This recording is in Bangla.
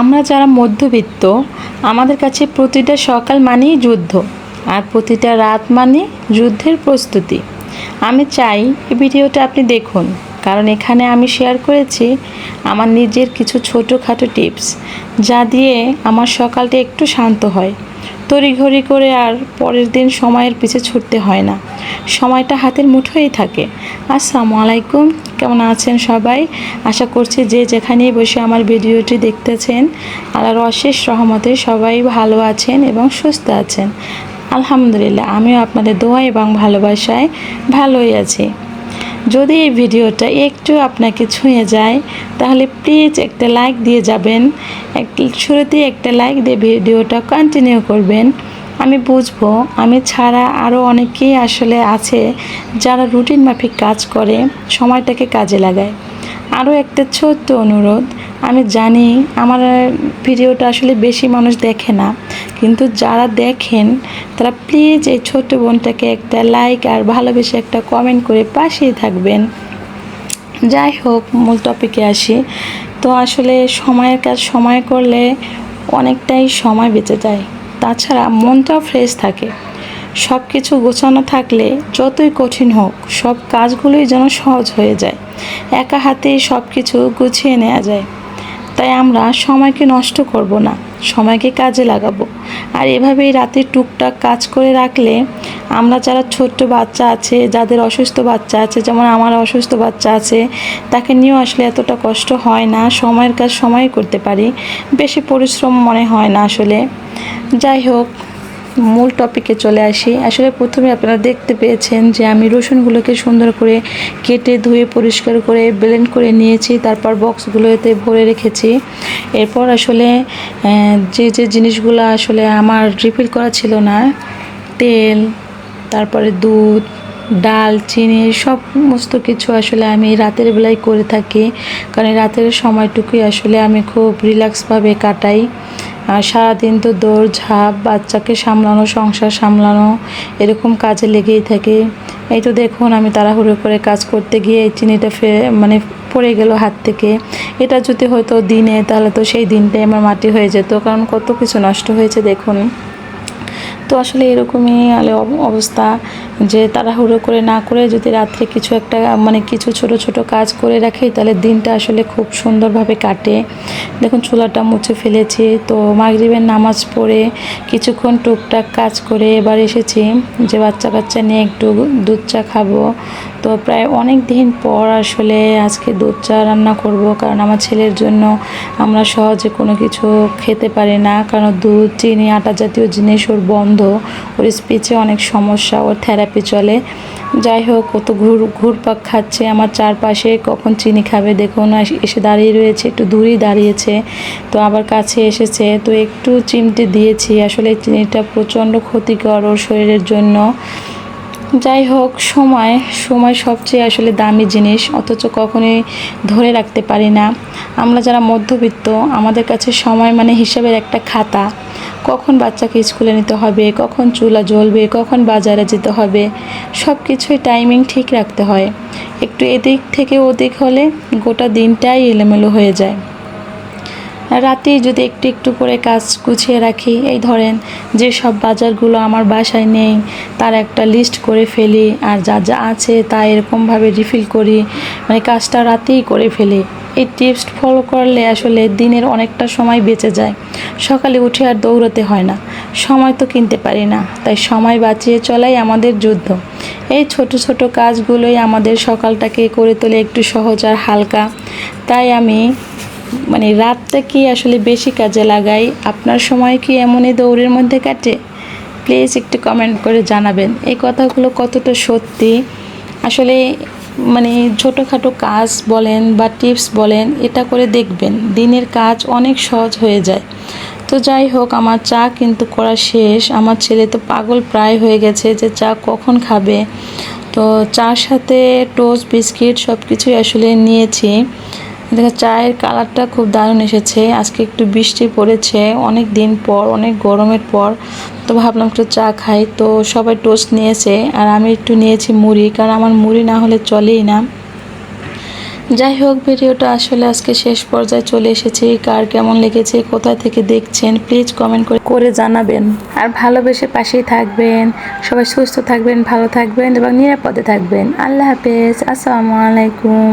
আমরা যারা মধ্যবিত্ত, আমাদের কাছে প্রতিটা সকাল মানেই যুদ্ধ, আর প্রতিটা রাত মানে যুদ্ধের প্রস্তুতি। আমি চাই এই ভিডিওটা আপনি দেখুন, কারণ এখানে আমি শেয়ার করেছি আমার নিজের কিছু ছোটোখাটো টিপস যা দিয়ে আমার সকালটা একটু শান্ত হয়। তড়িঘড়ি করে আর পরের দিন সময়ের পিছে ছুটতে হয় না। সময়টা হাতের মুঠোই থাকে। আসসালামু আলাইকুম, কেমন আছেন সবাই? আশা করছি যে যেখানেই বসে আমার ভিডিওটি দেখতেছেন, আল্লাহর অশেষ রহমতে সবাই ভালো আছেন এবং সুস্থ আছেন। আলহামদুলিল্লাহ, আমিও আপনাদের দোয়া এবং ভালোবাসায় ভালোই আছি। যদি এই ভিডিওটা একটু আপনাকে ছুঁয়ে যায়, তাহলে প্লিজ একটা লাইক দিয়ে যাবেন। এক, শুরুতেই একটা লাইক দিয়ে ভিডিওটা কন্টিনিউ করবেন। আমি বুঝব, আমি ছাড়া আরও অনেকেই আসলে আছে যারা রুটিন মাফিক কাজ করে, সময়টাকে কাজে লাগায়। আরও একটা ছোট্ট অনুরোধ, আমি জানি আমার ভিডিওটা আসলে বেশি মানুষ দেখে না কিন্তু যারা দেখেন, তারা প্লিজ এই ছোট্ট বোনটাকে একটা লাইক আর ভালোবেসে একটা কমেন্ট করে পাশেই থাকবেন। যাই হোক, মূল টপিকে আসি। তো আসলে সময়ের কাজ, সময় করলে অনেকটাই সময় বেঁচে যায়। তাছাড়া মনটাও ফ্রেশ থাকে। সব কিছু গোছানো থাকলে যতই কঠিন হোক, সব কাজগুলোই যেন সহজ হয়ে যায়। একা হাতেই সব কিছু গুছিয়ে নেওয়া যায়। তাই আমরা সময়কে নষ্ট করব না, সময়কে কাজে লাগাবো। আর এভাবেই রাতে টুকটাক কাজ করে রাখলে আমরা যারা ছোট্ট বাচ্চা আছে, যাদের অসুস্থ বাচ্চা আছে, যেমন আমার অসুস্থ বাচ্চা আছে, তাকে নিয়েও আসলে এতটা কষ্ট হয় না, সময়ের কাজ সময় করতে পারি। বেশি পরিশ্রম মনে হয় না আসলে। যাই হোক মূল টপিকে চলে আসি। আসলে প্রথমে আপনারা দেখতে পেয়েছেন যে আমি রসুনগুলোকে সুন্দর করে কেটে ধুয়ে পরিষ্কার করে ব্লেন্ড করে নিয়েছি, তারপর বক্সগুলোতে ভরে রেখেছি। এরপর আসলে যে যে জিনিসগুলো আসলে আমার রিফিল করা ছিল না, তেল, তারপরে দুধ, ডাল, চিনি, সমস্ত কিছু আসলে আমি রাতের বেলায় করে থাকি। কারণ রাতের সময়টুকুই আসলে আমি খুব রিল্যাক্সভাবে কাটাই। আর সারাদিন তো দৌড়, ঝাঁপ, বাচ্চাকে সামলানো, সংসার সামলানো, এরকম কাজে লেগেই থাকে। এই তো দেখুন, আমি তাড়াহুড়ো করে কাজ করতে গিয়ে এই চিনিটা ফে মানে পড়ে গেল হাত থেকে। এটা যদি হয়তো দিনে, তাহলে তো সেই দিনটাই আমার মাটি হয়ে যেত, কারণ কত কিছু নষ্ট হয়েছে দেখুন। তো আসলে এরকমই আলে অবস্থা যে তাড়াহুড়ো করে না করে যদি রাত্রে কিছু একটা মানে কিছু ছোট ছোট কাজ করে রাখি, তাহলে দিনটা আসলে খুব সুন্দরভাবে কাটে। দেখুন, চুলাটা মুছে ফেলেছি, তো মাগরিবের নামাজ পড়ে কিছুক্ষণ টুকটাক কাজ করে এবার এসেছি যে বাচ্চা কাচ্চা নিয়ে একটু দুধ চা খাব। তো প্রায় অনেক দিন পর আসলে আজকে দুধ চা রান্না করব, কারণ আমার ছেলের জন্য আমরা সহজে কোনো কিছু খেতে পারি না, কারণ দুধ, চিনি, আটা জাতীয় জিনিস ওর বন্ধ ওর স্পিচে অনেক সমস্যা, ওর থেরাপি চলে। যাই হোক, ও তো ঘুর, ঘুরপাক খাচ্ছে। আমার চারপাশে কখন চিনি খাবে দেখুন এসে দাঁড়িয়ে রয়েছে, একটু দূরেই দাঁড়িয়েছে। তো আবার কাছে এসেছে। তো একটু চিমটে দিয়েছি। আসলে চিনিটা প্রচণ্ড ক্ষতিকর ওর শরীরের জন্য। যাই হোক, সময় সময় সবচেয়ে আসলে দামি জিনিস। অথচ কখনোই ধরে রাখতে পারি না। আমরা যারা মধ্যবিত্ত, আমাদের কাছে সময় মানে হিসাবের একটা খাতা। কখন বাচ্চাকে স্কুলে নিতে হবে, কখন চুলা জ্বলবে, কখন বাজারে যেতে হবে সব কিছুই টাইমিং ঠিক রাখতে হয়। একটু এদিক থেকে ওদিক হলে গোটা দিনটাই এলোমেলো হয়ে যায়। রাতেই যদি একটু একটু করে কাজ গুছিয়ে রাখি, এই ধরেন যে সব বাজারগুলো আমার বাসায় নেই, তার একটা লিস্ট করে ফেলি, আর যা যা আছে তা এরকমভাবে রিফিল করি মানে কাজটা রাতেই করে ফেলি। এই টিপস ফলো করলে আসলে দিনের অনেকটা সময় বেঁচে যায়। সকালে উঠে আর দৌড়াতে হয় না। সময় তো কিনতে পারি না, তাই সময় বাঁচিয়ে চলাই আমাদের যুদ্ধ। এই ছোট ছোট কাজগুলোই আমাদের সকালটাকে করে তোলে একটু সহজ আর হালকা। তাই আমি মানে রাতটা কি আসলে বেশি কাজে লাগাই? আপনার সময় কি এমনই দৌড়ের মধ্যে কাটে? প্লিজ একটু কমেন্ট করে জানাবেন। এই কথাগুলো কতটা সত্যি? আসলে মানে ছোটোখাটো কাজ বলেন বা টিপস বলেন, এটা করে দেখবেন। দিনের কাজ অনেক সহজ হয়ে যায়। তো যাই হোক, আমার চা কিন্তু করা শেষ। আমার ছেলে তো পাগল প্রায় হয়ে গেছে যে চা কখন খাবে। তো চার সাথে টোস্ট বিস্কিট সব কিছুই আসলে নিয়েছি। দেখো, চায়ের কালারটা খুব দারুণ এসেছে। আজকে একটু বৃষ্টি পড়েছে। অনেক দিন পর, অনেক গরমের পর। তো ভাবলাম একটু চা খাই। তো সবাই টোস্ট নিয়েছে। আর আমি একটু নিয়েছি মুড়ি, কারণ আমার মুড়ি না হলে চলেই না। যাই হোক, ভিডিওটা আসলে আজকে শেষ পর্যায়ে চলে এসেছি। কার কেমন লেগেছে কোথা থেকে দেখছেন প্লিজ কমেন্ট করে করে জানাবেন। আর ভালোবেসে পাশেই থাকবেন। সবাই সুস্থ থাকবেন, ভালো থাকবেন এবং নিরাপদে থাকবেন। আল্লাহ হাফেজ। আসসালামু আলাইকুম।